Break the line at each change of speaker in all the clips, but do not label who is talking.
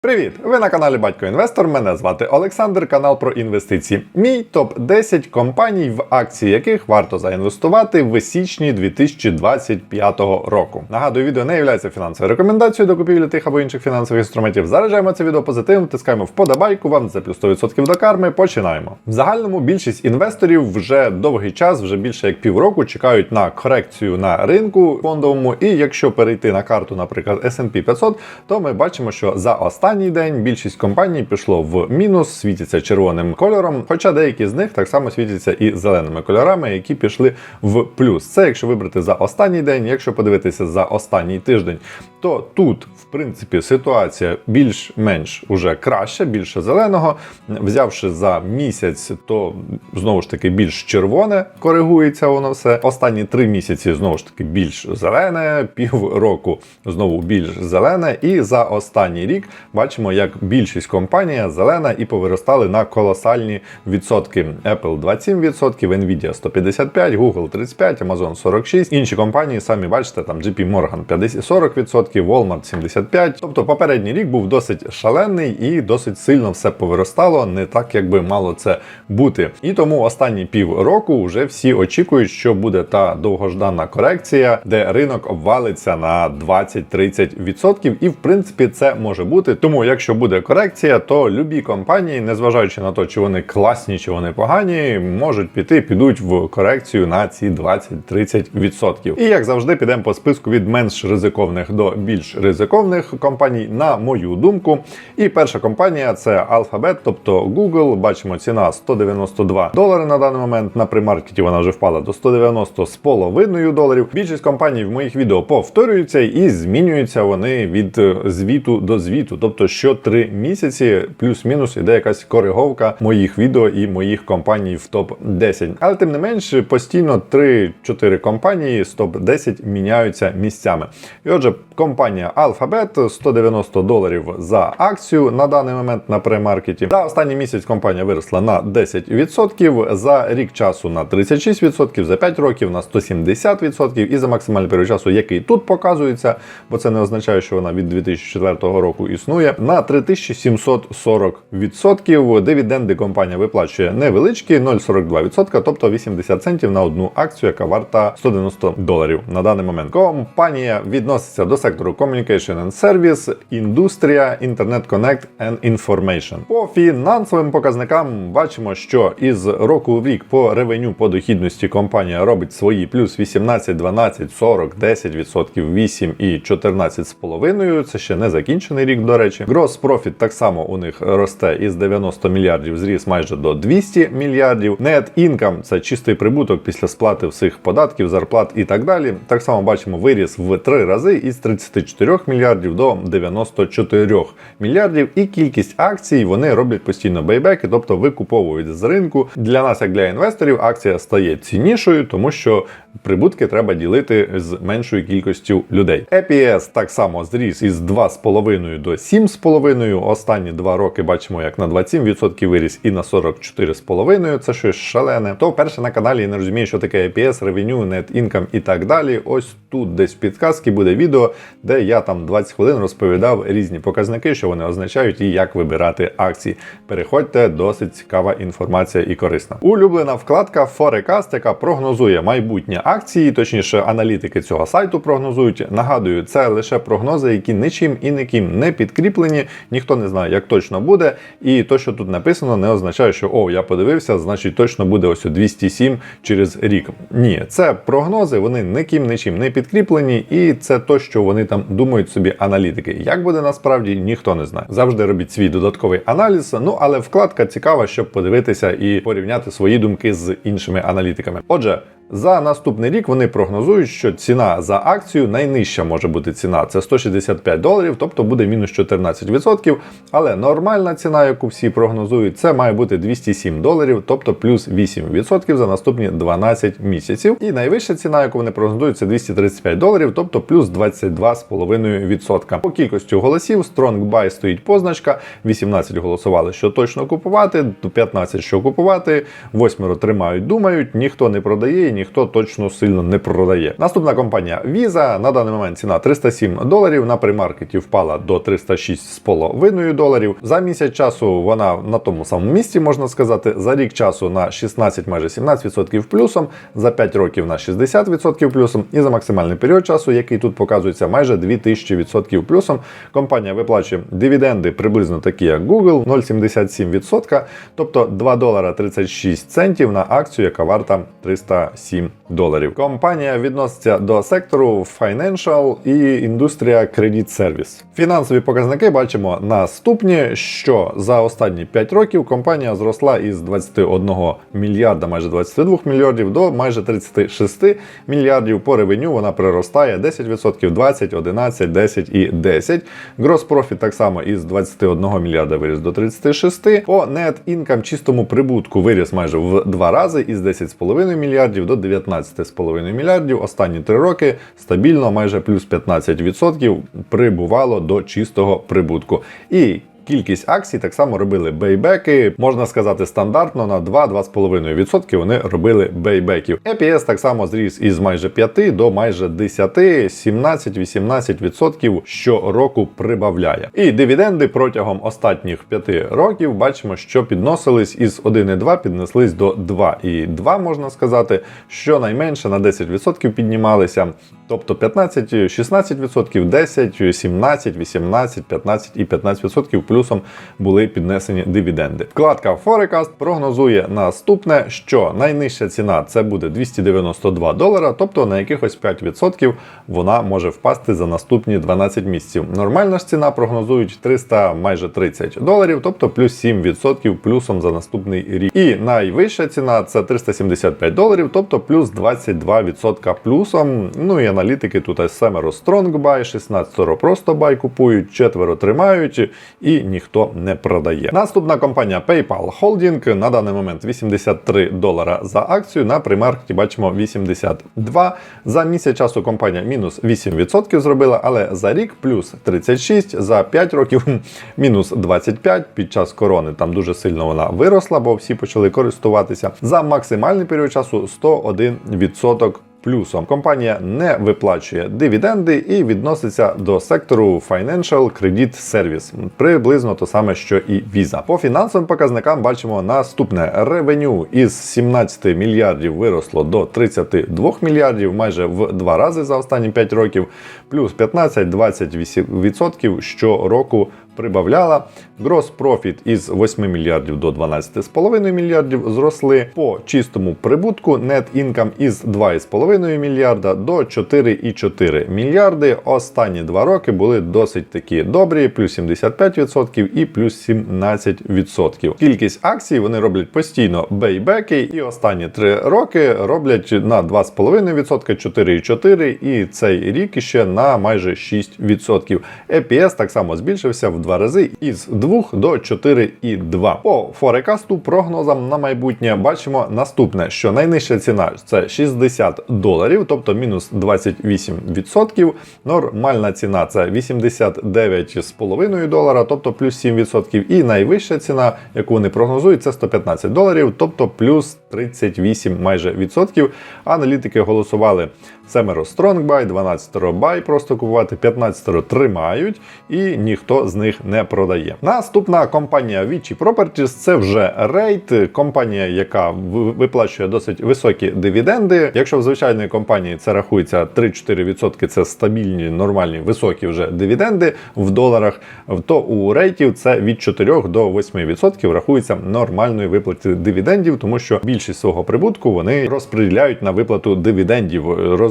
Привіт! Ви на каналі Батько Інвестор. Мене звати Олександр, канал про інвестиції. Мій топ 10 компаній, в акції яких варто заінвестувати в січні 2025 року. Нагадую, відео не є фінансовою рекомендацією до купівлі тих або інших фінансових інструментів. Заражаємо це відео позитивом, тискаємо вподобайку вам за плюс 100% до карми. Починаємо. В загальному більшість інвесторів вже довгий час, вже більше як півроку, чекають на корекцію на ринку фондовому. І якщо перейти на карту, наприклад, S&P 500, то ми бачимо, що за останній день більшість компаній пішло в мінус, світяться червоним кольором. Хоча деякі з них так само світяться і зеленими кольорами, які пішли в плюс. Це якщо вибрати за останній день, якщо подивитися за останній тиждень, то тут, в принципі, ситуація більш-менш уже краща, більше зеленого. Взявши за місяць, то знову ж таки більш червоне коригується воно все. Останні три місяці знову ж таки більш зелене, півроку знову більш зелене. І за останній рік бачимо, як більшість компаній зелена і повиростали на колосальні відсотки. Apple 27%, Nvidia 155, Google 35, Amazon 46. Інші компанії самі бачите, там JP Morgan 50, 40%, Walmart 75. Тобто попередній рік був досить шалений і досить сильно все повиростало, не так, як би мало це бути. І тому останні півроку вже всі очікують, що буде та довгожданна корекція, де ринок обвалиться на 20-30%. І в принципі це може бути. Тому, якщо буде корекція, то любі компанії, незважаючи на те, чи вони класні, чи вони погані, можуть піти, підуть в корекцію на ці 20-30%. І як завжди, підемо по списку від менш ризиковних до більш ризиковних компаній, на мою думку. І перша компанія це Alphabet, тобто Google. Бачимо, ціна 192 долари на даний момент. На примаркеті вона вже впала до 190 з половиною доларів. Більшість компаній в моїх відео повторюються і змінюються вони від е, звіту до звіту. Тобто, що три місяці, плюс-мінус, іде якась кориговка моїх відео і моїх компаній в топ 10 Але тим не менш, постійно 3-4 компанії з топ 10 міняються місцями. І отже, компанія Alphabet 190 доларів за акцію на даний момент на премаркеті. За останній місяць компанія виросла на 10%, за рік часу на 36%, за 5 років на 170% і за максимальний період часу, який тут показується, бо це не означає, що вона від 2004 року існує, на 3740%. Дивіденди компанія виплачує невеличкі 0,42%, тобто 80 центів на одну акцію, яка варта 190 доларів на даний момент. Компанія відноситься до сектору Communication and Service, індустрія, Internet Connect and Information. По фінансовим показникам бачимо, що із року в рік по ревеню по дохідності компанія робить свої плюс 18, 12, 40, 10%, 8 і 14,5%. Це ще не закінчений рік, до речі. Gross Profit так само у них росте із 90 мільярдів, зріс майже до 200 мільярдів. Net Income – це чистий прибуток після сплати всіх податків, зарплат і так далі. Так само бачимо виріс в три рази із 34 мільярдів до 94 мільярдів. І кількість акцій вони роблять постійно бейбеки, тобто викуповують з ринку. Для нас, як для інвесторів, акція стає ціннішою, тому що прибутки треба ділити з меншою кількістю людей. EPS так само зріс із 2,5 до 7,5. Останні два роки бачимо, як на 27% виріс і на 44,5%. Це щось шалене. То перше на каналі я не розумію, що таке EPS, ревеню, net income і так далі. Ось тут десь в підказці буде відео, де я там 20 хвилин розповідав різні показники, що вони означають і як вибирати акції. Переходьте, досить цікава інформація і корисна. Улюблена вкладка Forecast, яка прогнозує майбутнє акції, точніше, аналітики цього сайту прогнозують. Нагадую, це лише прогнози, які нічим і ніким не підкріплені, ніхто не знає, як точно буде. І то, що тут написано, не означає, що о, я подивився, значить точно буде ось у 207 через рік. Ні, це прогнози, вони ніким нічим не підкріплені, і це то, що вони там думають собі аналітики. Як буде насправді, ніхто не знає. Завжди робіть свій додатковий аналіз. Ну але вкладка цікава, щоб подивитися і порівняти свої думки з іншими аналітиками. Отже. За наступний рік вони прогнозують, що ціна за акцію найнижча може бути ціна це 165 доларів, тобто буде мінус 14%. Але нормальна ціна, яку всі прогнозують, це має бути 207 доларів, тобто плюс 8% за наступні 12 місяців. І найвища ціна, яку вони прогнозують, це 235 доларів, тобто плюс 22,5%. По кількості голосів Strong Buy стоїть позначка. 18 голосували, що точно купувати, 15 що купувати, 8 тримають, думають, ніхто не продає. Ніхто точно сильно не продає. Наступна компанія Visa. На даний момент ціна 307 доларів. На примаркеті впала до 306,5 доларів. За місяць часу вона на тому самому місці, можна сказати. За рік часу на 16, майже 17% плюсом, за 5 років на 60% плюсом, і за максимальний період часу, який тут показується, майже 2000% плюсом. Компанія виплачує дивіденди приблизно такі, як Google, 0,77%, тобто 2 долара 36 центів на акцію, яка варта 307 доларів. Компанія відноситься до сектору Financial і індустрія Credit Service. Фінансові показники бачимо наступні, що за останні 5 років компанія зросла із 21 мільярда, майже 22 мільярдів до майже 36 мільярдів. По ревеню вона приростає 10%, 20, 11, 10 і 10. Грос профіт так само із 21 мільярда виріс до 36. По net income чистому прибутку виріс майже в два рази із 10,5 мільярдів до 19,5 мільярдів. Останні три роки стабільно майже плюс 15% прибувало до чистого прибутку. І Кількість акцій так само робили бейбеки, можна сказати, стандартно на 2-2,5% вони робили бейбеків. EPS так само зріс із майже 5 до майже 10, 17-18% щороку прибавляє. І дивіденди протягом останніх 5 років бачимо, що підносились із 1,2 піднеслись до 2,2, можна сказати, що найменше на 10% піднімалися. Тобто 15, 16%, 10, 17, 18, 15 і 15% плюсом були піднесені дивіденди. Вкладка Forecast прогнозує наступне, що найнижча ціна це буде 292 долара, тобто на якихось 5% вона може впасти за наступні 12 місяців. Нормальна ж ціна прогнозують 300 майже 30 доларів, тобто плюс 7% плюсом за наступний рік. І найвища ціна це 375 доларів, тобто плюс 22% плюсом. Ну і аналітики тут семеро Strong Buy, 16 просто бай купують, четверо тримають і ніхто не продає. Наступна компанія PayPal Holding на даний момент 83 долара за акцію. На примаркеті бачимо 82. За місяць часу компанія мінус 8% зробила, але за рік плюс 36, за 5 років мінус 25. Під час корони там дуже сильно вона виросла, бо всі почали користуватися. За максимальний період часу 101%. Плюсом компанія не виплачує дивіденди і відноситься до сектору Financial Credit Service. Приблизно то саме, що і Visa. По фінансовим показникам бачимо наступне ревеню із 17 мільярдів виросло до 32 мільярдів, майже в два рази за останні 5 років, плюс 15-20% щороку прибавляла. Грос профіт із 8 мільярдів до 12,5 мільярдів зросли. По чистому прибутку net income із 2,5 мільярда до 4,4 мільярди. Останні два роки були досить такі добрі, плюс 75% і плюс 17%. Кількість акцій вони роблять постійно бейбеки, і останні три роки роблять на 2,5%, 4,4% і цей рік ще на майже 6%. EPS так само збільшився в два рази із 2 до 4,2. По форекасту прогнозам на майбутнє бачимо наступне, що найнижча ціна це 60 доларів, тобто мінус 28%. Нормальна ціна це 89,5 долара, тобто плюс 7%. І найвища ціна, яку вони прогнозують, це 115 доларів, тобто плюс 38 майже відсотків. Аналітики голосували семеро Buy, 12 Buy просто купувати, 15 тримають, і ніхто з них не продає. Наступна компанія Vici Properties це вже рейд, компанія, яка виплачує досить високі дивіденди. Якщо в звичайної компанії це рахується 3-4%, це стабільні, нормальні, високі вже дивіденди в доларах, то у рейтів це від 4 до 8% рахується нормальною виплати дивідендів, тому що більшість свого прибутку вони розподіляють на виплату дивідендів,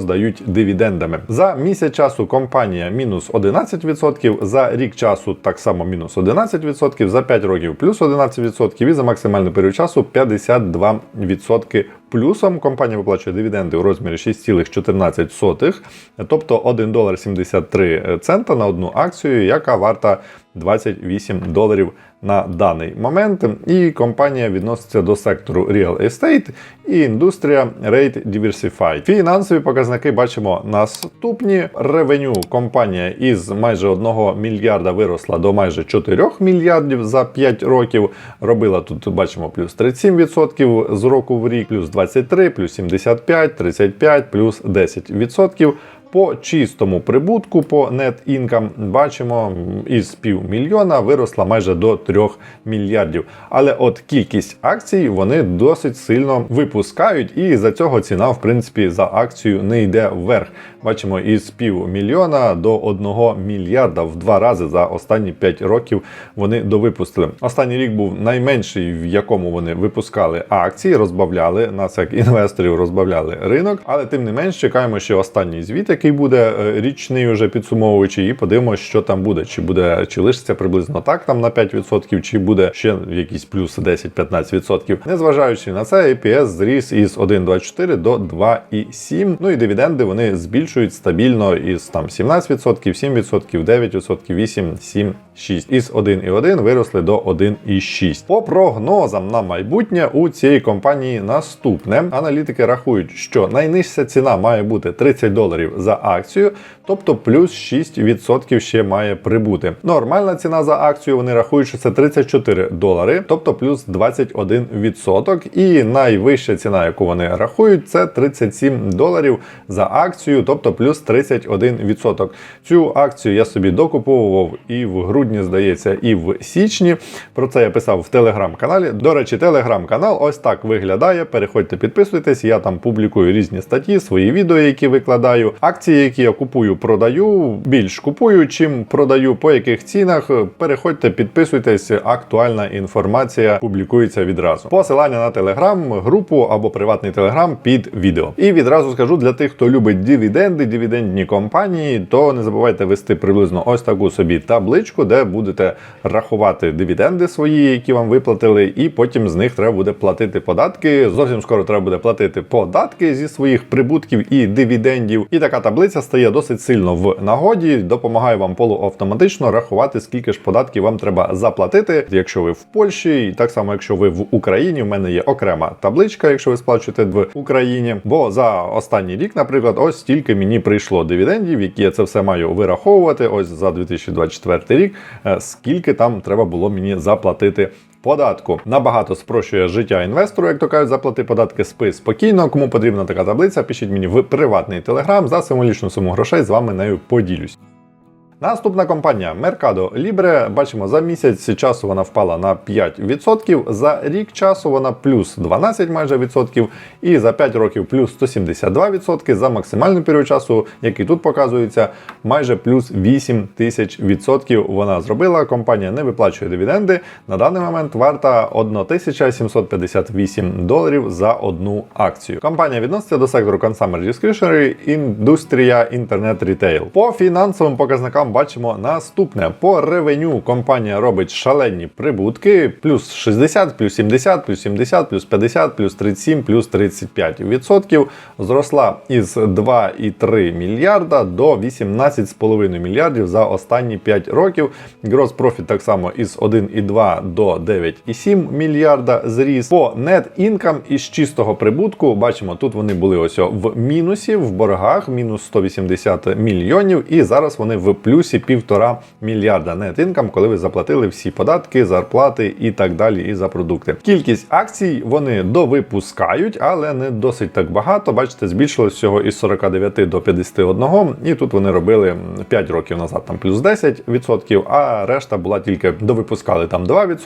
роздають дивідендами. За місяць часу компанія мінус 11%, за рік часу так само мінус 11%, за 5 років плюс 11% і за максимальний період часу 52%. Плюсом компанія виплачує дивіденди у розмірі 6,14, тобто 1 долар 73 цента на одну акцію, яка варта 28 доларів на даний момент. І компанія відноситься до сектору Real Estate і індустрія Rate Diversified. Фінансові показники бачимо наступні. Ревеню компанія із майже 1 мільярда виросла до майже 4 мільярдів за 5 років. Робила тут, бачимо, плюс 37% з року в рік, плюс 23, плюс 75, 35, плюс 10%. По чистому прибутку по net income бачимо із півмільйона виросла майже до 3 мільярдів. Але от кількість акцій вони досить сильно випускають, і за цього ціна, в принципі, за акцію не йде вверх. Бачимо, із півмільйона до 1 мільярда в два рази за останні 5 років вони довипустили. Останній рік був найменший, в якому вони випускали акції, розбавляли нас як інвесторів, розбавляли ринок. Але тим не менш чекаємо ще останній звіт, який буде е, річний, уже підсумовуючи, і подивимося, що там буде. Чи буде чи лишиться приблизно так там на 5%, чи буде ще якийсь плюс 10-15%. Незважаючи на це, EPS зріс із 1,24 до 2,7. Ну і дивіденди вони збільшують стабільно із там 17%, 7%, 9%, 8, 7, 6. Із 1,1 виросли до 1,6. По прогнозам на майбутнє у цієї компанії наступне. Аналітики рахують, що найнижча ціна має бути 30 доларів за акцію, тобто плюс 6% ще має прибути. Нормальна ціна за акцію вони рахують, що це 34 долари, тобто плюс 21%. І найвища ціна, яку вони рахують, це 37 доларів за акцію, тобто плюс 31%. Цю акцію я собі докуповував і в грудні, здається, і в січні. Про це я писав в телеграм-каналі. До речі, телеграм-канал ось так виглядає. Переходьте, підписуйтесь. Я там публікую різні статті, свої відео, які викладаю. Акції, які я купую, продаю. Більш купую, чим продаю, по яких цінах. Переходьте, підписуйтесь. Актуальна інформація публікується відразу. Посилання на телеграм, групу або приватний телеграм під відео. І відразу скажу для тих, хто любить дивіденди, дивідендні компанії, то не забувайте вести приблизно ось таку собі табличку, де будете рахувати дивіденди свої, які вам виплатили, і потім з них треба буде платити податки. Зовсім скоро треба буде платити податки зі своїх прибутків і дивідендів. І така таблиця стає досить сильно в нагоді, допомагає вам полуавтоматично рахувати, скільки ж податків вам треба заплатити, якщо ви в Польщі, і так само, якщо ви в Україні. У мене є окрема табличка, якщо ви сплачуєте в Україні. Бо за останній рік, наприклад, ось стільки мені прийшло дивідендів, які я це все маю вираховувати. Ось за 2024 рік, скільки там треба було мені заплатити. Податку набагато спрощує життя інвестору, як то кажуть, заплати податки спи спокійно. Кому потрібна така таблиця, пишіть мені в приватний телеграм за символічну суму грошей. З вами нею поділюсь. Наступна компанія Mercado Libre. Бачимо, за місяць часу вона впала на 5%, за рік часу вона плюс 12 майже відсотків, і за 5 років плюс 172%, за максимальний період часу, який тут показується, майже плюс 8 тисяч відсотків вона зробила. Компанія не виплачує дивіденди. На даний момент варта 1758 доларів за одну акцію. Компанія відноситься до сектору Consumer Discretionary, індустрія інтернет-рітейл. По фінансовим показникам бачимо наступне. По ревеню компанія робить шалені прибутки: плюс 60, плюс 70, плюс 70, плюс 50, плюс 37, плюс 35 відсотків. Зросла із 2,3 мільярда до 18,5 мільярдів за останні 5 років. Gross profit так само із 1,2 до 9,7 мільярда зріс. По net income із чистого прибутку бачимо, тут вони були ось в мінусі, в боргах, мінус 180 мільйонів, і зараз вони в плюсі півтора мільярда net income, коли ви заплатили всі податки, зарплати і так далі, і за продукти. Кількість акцій вони довипускають, але не досить так багато. Бачите, збільшилось всього із 49 до 51, і тут вони робили 5 років назад там плюс 10%, а решта була тільки довипускали там 2%,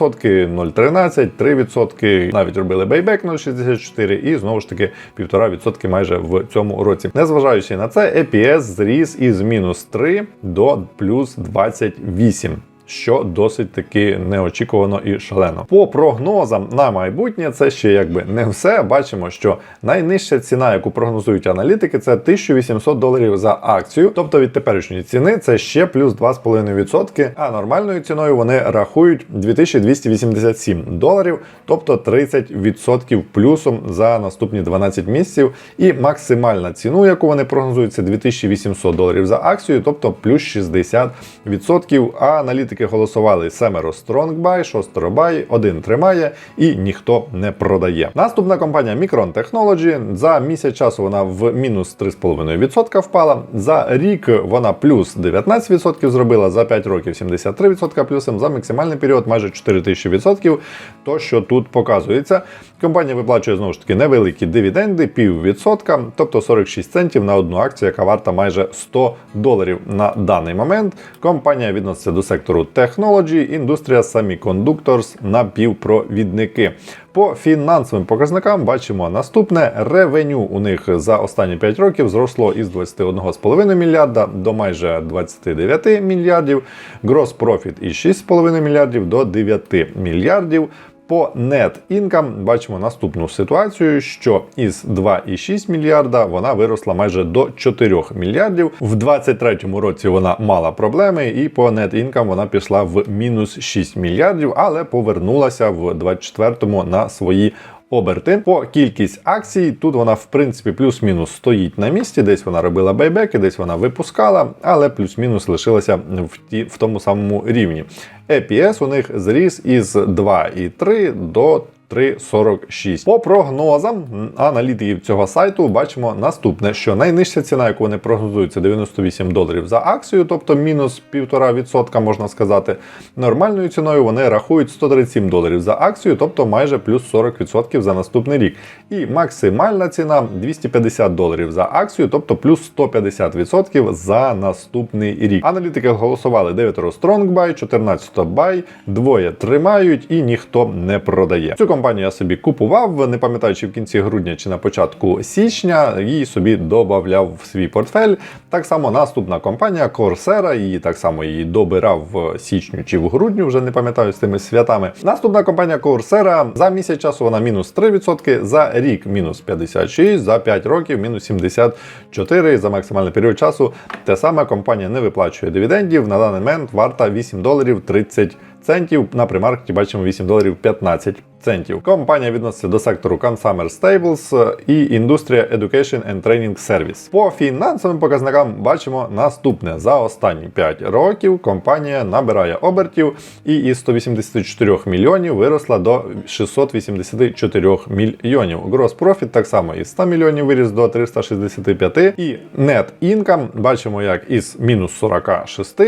0,13, 3%, навіть робили бейбек 0,64 і знову ж таки 1,5% майже в цьому році. Незважаючи на це, EPS зріс із мінус 3 до плюс 28 що досить таки неочікувано і шалено. По прогнозам на майбутнє, це ще якби не все. Бачимо, що найнижча ціна, яку прогнозують аналітики, це 1800 доларів за акцію. Тобто від теперішньої ціни це ще плюс 2,5%. А нормальною ціною вони рахують 2287 доларів, тобто 30% плюсом за наступні 12 місяців. І максимальна ціну, яку вони прогнозують, це 2800 доларів за акцію, тобто плюс 60%. А аналітики Аналітики голосували семеро Buy, шостеро Buy, один тримає і ніхто не продає. Наступна компанія Micron Technology. За місяць часу вона в мінус 3,5% впала. За рік вона плюс 19% зробила, за 5 років 73% плюсом, за максимальний період майже 4000%. То, що тут показується, компанія виплачує знову ж таки невеликі дивіденди, піввідсотка, тобто 46 центів на одну акцію, яка варта майже 100 доларів на даний момент. Компанія відноситься до сектору Technology, індустрія Semiconductors, напівпровідники. По фінансовим показникам бачимо наступне ревеню у них за останні 5 років зросло із 21,5 мільярда до майже 29 мільярдів. Gross profit із 6,5 мільярдів до 9 мільярдів. По net income бачимо наступну ситуацію, що із 2,6 мільярда вона виросла майже до 4 мільярдів. В 2023 році вона мала проблеми, і по net income вона пішла в мінус 6 мільярдів, але повернулася в 24-му на свої оберти. По кількість акцій тут вона в принципі плюс-мінус стоїть на місці. Десь вона робила байбеки, десь вона випускала, але плюс-мінус лишилася в ті в тому самому рівні. EPS у них зріс із 2,3 до 3,46. По прогнозам аналітиків цього сайту бачимо наступне: що найнижча ціна, яку вони прогнозують, це 98 доларів за акцію, тобто мінус 1,5% можна сказати. Нормальною ціною вони рахують 137 доларів за акцію, тобто майже плюс 40% за наступний рік. І максимальна ціна 250 доларів за акцію, тобто плюс 150% за наступний рік. Аналітики голосували 9 Strong Buy, 14 Buy, двоє тримають і ніхто не продає. Цю компанію я собі купував, не пам'ятаю, чи в кінці грудня чи на початку січня, її собі додавав в свій портфель. Так само наступна компанія Coursera, її так само її добирав в січню чи в грудню, вже не пам'ятаю з тими святами. Наступна компанія Coursera за місяць часу вона мінус 3%, за рік мінус 56, за 5 років мінус 74, за максимальний період часу. Те саме компанія не виплачує дивідендів. На даний момент варта 8 доларів 30 центів. На примаркеті бачимо 8 доларів 15 центів. Компанія відноситься до сектору Consumer Staples і індустрія Education and Training Service. По фінансовим показникам бачимо наступне: за останні 5 років компанія набирає обертів і із 184 мільйонів виросла до 684 мільйонів. Gross Profit так само із 100 мільйонів виріс до 365. І Net Income бачимо, як із мінус 46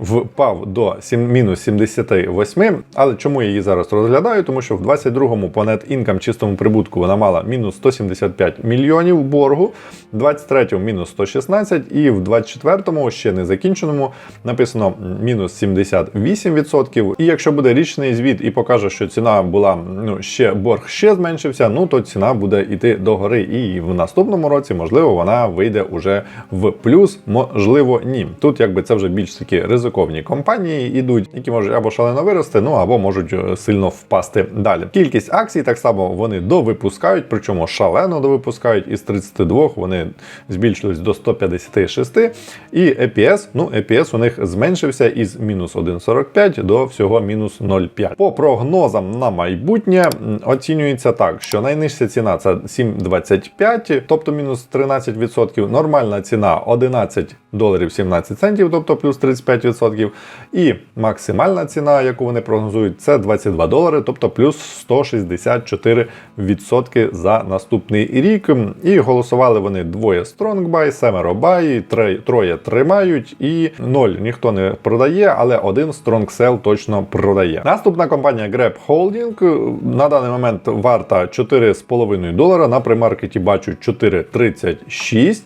впав до мінус 78. Але чому я її зараз розглядаю? Тому що в 22-му по net income чистому прибутку вона мала мінус 175 мільйонів боргу, в 23-му мінус 116 і в 24-му ще не закінченому написано мінус 78%. І якщо буде річний звіт і покаже, що ціна була ну ще борг ще зменшився, ну то ціна буде йти догори. І в наступному році, можливо, вона вийде уже в плюс, можливо, ні. Тут якби це вже більш такі ризиковні компанії ідуть, які можуть або шалено вирости, ну або можуть е, сильно впасти далі. Кількість акцій так само вони довипускають, причому шалено довипускають із 32 вони збільшились до 156. І EPS, ну EPS у них зменшився із мінус 1,45 до всього мінус 0,5. По прогнозам на майбутнє оцінюється так, що найнижча ціна це 7,25, тобто мінус 13%. Нормальна ціна 11 доларів 17 центів, тобто плюс 35%. І максимальна ціна, яку вони прогнозують, це 22 долари, тобто плюс 164% за наступний рік. І голосували вони двоє Buy, семеро Buy, троє, тримають і ноль ніхто не продає, але один Sell точно продає. Наступна компанія Grab Holding на даний момент варта 4,5 долара. На примаркеті бачу 4,36.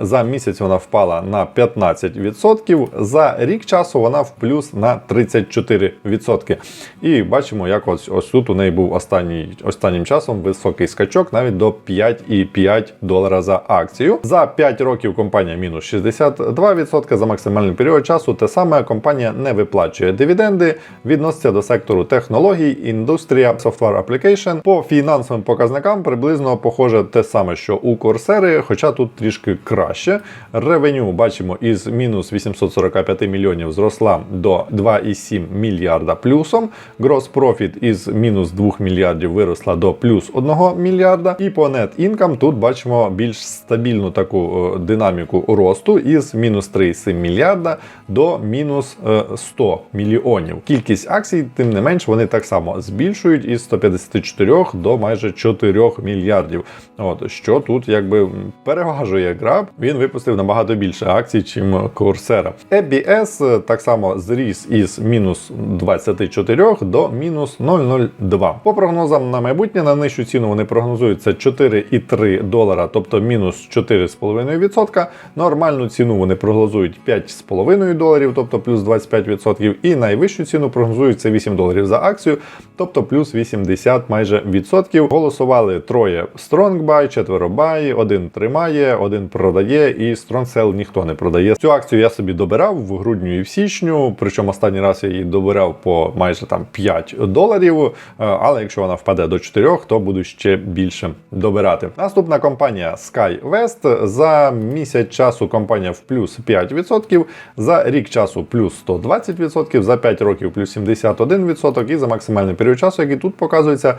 За місяць вона впала на 15%. За рік часу вона в плюс на 34%. І бачимо, як ось, ось тут у неї був останній, останнім часом високий скачок навіть до 5,5 долара за акцію. За 5 років компанія мінус 62%. За максимальний період часу те саме компанія не виплачує дивіденди, відноситься до сектору технологій, індустрія, software application. По фінансовим показникам приблизно похоже те саме, що у Corsair, хоча тут трішки краще. Ревеню бачимо із мінус 845 мільйонів мільйонів зросла до 2,7 мільярда плюсом. Profit із мінус 2 мільярдів виросла до плюс 1 мільярда. І по net income тут бачимо більш стабільну таку е, динаміку росту із мінус 3,7 мільярда до мінус е, 100 мільйонів. Кількість акцій, тим не менш, вони так само збільшують із 154 до майже 4 мільярдів. От що тут якби переважує Grab. Він випустив набагато більше акцій, чим Coursera. EBS е, так само зріс із мінус 24 до мінус 0,02. По прогнозам на майбутнє на нижчу ціну вони прогнозуються 4,3 долара, тобто мінус 4,5%. Нормальну ціну вони прогнозують 5,5 доларів, тобто плюс 25%. І найвищу ціну прогнозується 8 доларів за акцію, тобто плюс 80 майже відсотків. Голосували троє Strong Buy, четверо Buy, один тримає, один продає, і Strong Sell ніхто не продає. Цю акцію я собі добирав в грудню і в січню. Причому останній раз я її добирав по майже там 5 доларів. Е, Але якщо вона впаде до 4, то буду ще більше добирати. Наступна компанія SkyWest. За місяць часу компанія в плюс 5%, за рік часу плюс 120%, за 5 років плюс 71% і за максимальний період часу, який тут показується,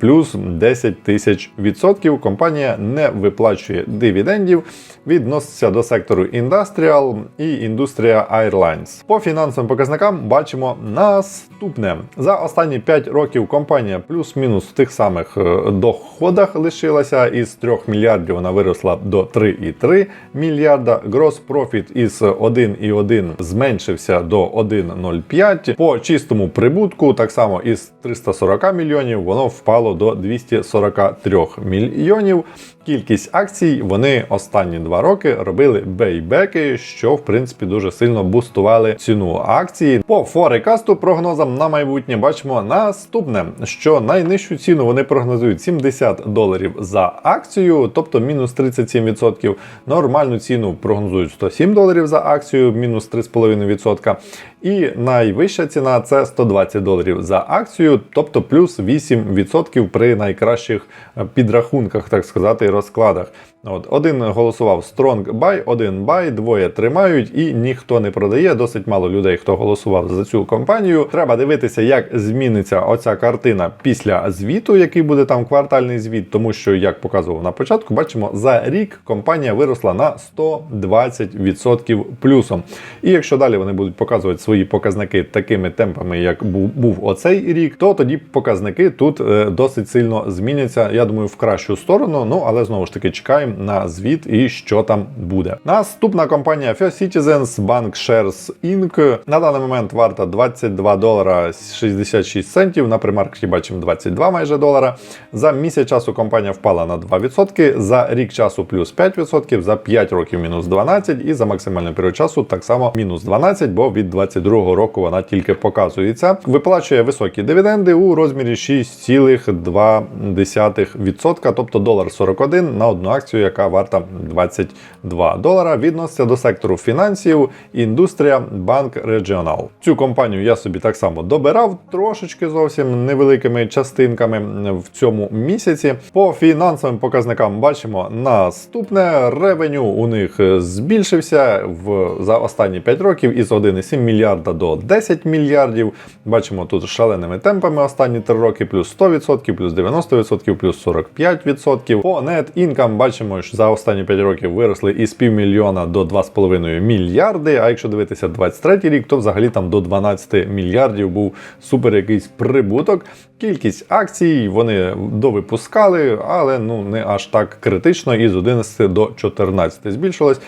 плюс 10 тисяч відсотків. Компанія не виплачує дивідендів, відноситься до сектору Industrial і індустрія Airlines. По фінансовим показникам бачимо наступне. За останні 5 років компанія плюс-мінус в тих самих е, доходах лишилася. Із 3 мільярдів вона виросла до 3,3 мільярда. Gross profit із 1,1 зменшився до 1,05. По чистому прибутку, так само із 340 мільйонів, воно впало до 243 мільйонів. Кількість акцій вони останні два роки робили бейбеки, що в принципі дуже сильно бустували ціну акції. По форекасту прогнозам на майбутнє бачимо наступне, що найнижчу ціну вони прогнозують 70 доларів за акцію, тобто мінус 37%. Нормальну ціну прогнозують 107 доларів за акцію, мінус 3,5%. І найвища ціна це 120 доларів за акцію, тобто плюс 8% при найкращих е, підрахунках, так сказати, розкладах. От один голосував Strong Buy, один Buy, двоє тримають і ніхто не продає. Досить мало людей, хто голосував за цю компанію. Треба дивитися, як зміниться оця картина після звіту, який буде там квартальний звіт, тому що, як показував на початку, бачимо, за рік компанія виросла на 120% плюсом. І якщо далі вони будуть показувати свої показники такими темпами, як був, оцей рік, то тоді показники тут е, досить сильно зміняться. Я думаю, в кращу сторону. Ну але знову ж таки чекаємо на звіт і що там буде. Наступна компанія First Citizens Bank Shares Inc. На даний момент варта 22 долара 66 центів. На примаркеті бачимо 22 майже долара. За місяць часу компанія впала на 2%, за рік часу плюс 5%, за 5 років мінус 12% і за максимальний період часу так само мінус 12%, бо від 22 року вона тільки показується. Виплачує високі дивіденди у розмірі 6,2%, тобто долар 41 на одну акцію, яка варта 22 долара. Відноситься до сектору фінансів, індустрія, банк регіонал. Цю компанію я собі так само добирав трошечки зовсім невеликими частинками в цьому місяці. По фінансовим показникам бачимо наступне ревеню у них збільшився в за останні 5 років із 1,7 мільярда до 10 мільярдів. Бачимо тут шаленими темпами останні 3 роки, плюс 100%, плюс 90%, плюс 45%. По net income бачимо, що за останні 5 років виросли із півмільйона до 2,5 мільярди. А якщо дивитися 23 рік, то взагалі там до 12 мільярдів був супер якийсь прибуток. Кількість акцій вони довипускали, але ну не аж так критично. Із 11 до 14 збільшилось.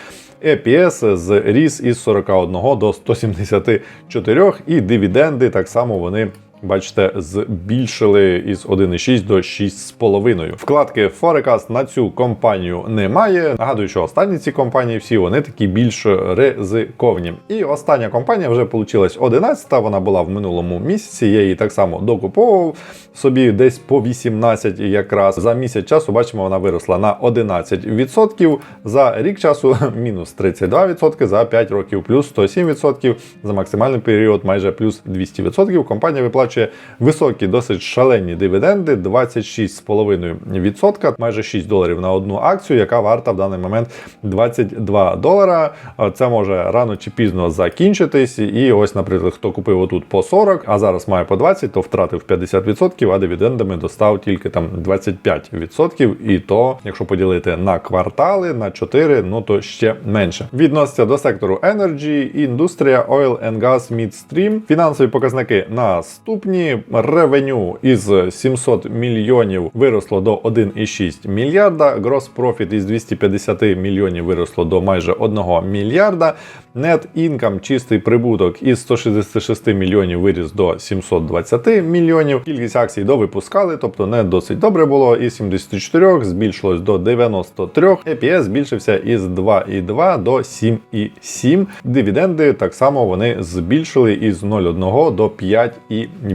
EPS зріс із 41 до 174, і дивіденди так само вони. Бачите, збільшили із 1,6 до 6,5. Вкладки Forecast на цю компанію немає. Нагадую, що останні ці компанії всі вони такі більш ризиковні. І остання компанія вже получилась 11 Вона була в минулому місяці. Я її так само докуповував собі десь по 18 якраз. За місяць часу бачимо, вона виросла на 11%. За рік часу мінус 32%, за 5 років плюс 107%, за максимальний період майже плюс 200%. Компанія виплачує виплачує високі, досить шалені дивіденди 26,5%, майже 6 доларів на одну акцію, яка варта в даний момент 22 долара. Це може рано чи пізно закінчитись. І ось, наприклад, хто купив отут по 40, а зараз має по 20, то втратив 50%, а дивідендами достав тільки там 25%. І то, якщо поділити на квартали, на 4, ну то ще менше. Відноситься до сектору Energy, індустрія Oil and Gas Midstream. Фінансові показники наступні. Ревеню із 700 мільйонів виросло до 1,6 мільярда. Gross Profit із 250 мільйонів виросло до майже 1 мільярда. Net income, чистий прибуток із 166 мільйонів виріс до 720 мільйонів. Кількість акцій довипускали, тобто не досить добре було. Із 74 збільшилось до 93. EPS збільшився із 2,2 до 7,7. Дивіденди так само вони збільшили із 0,1 до 5,8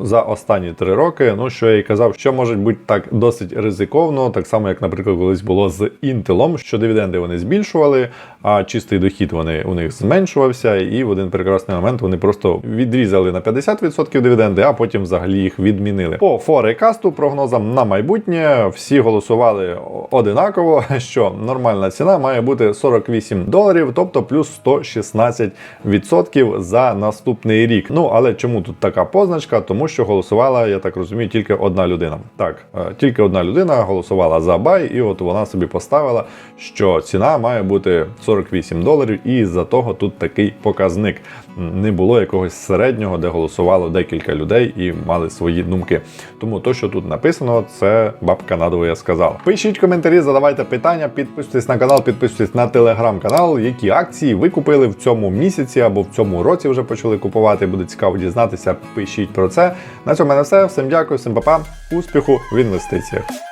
за останні три роки. Ну що я і казав, що може бути так досить ризиковно, так само як, наприклад, колись було з Intel, що дивіденди вони збільшували, а чистий дохід вони у них зменшувався, і в один прекрасний момент вони просто відрізали на 50% дивіденди, а потім взагалі їх відмінили. По форекасту прогнозам на майбутнє всі голосували одинаково, що нормальна ціна має бути 48 доларів, тобто плюс 116% за наступний рік. Ну але чому тут така позначка? Тому що голосувала, я так розумію, тільки одна людина. Так, е, тільки одна людина голосувала за бай, і от вона собі поставила, що ціна має бути 48 доларів, і за того тут такий показник. Не було якогось середнього, де голосувало декілька людей і мали свої думки. Тому то, що тут написано, це бабка надовоя сказала. Пишіть коментарі, задавайте питання, підписуйтесь на канал, підписуйтесь на телеграм-канал, які акції ви купили в цьому місяці або в цьому році вже почали купувати. Буде цікаво дізнатися. Пишіть про це. На цьому мене все. Всім дякую, всім па-па, успіху в інвестиціях.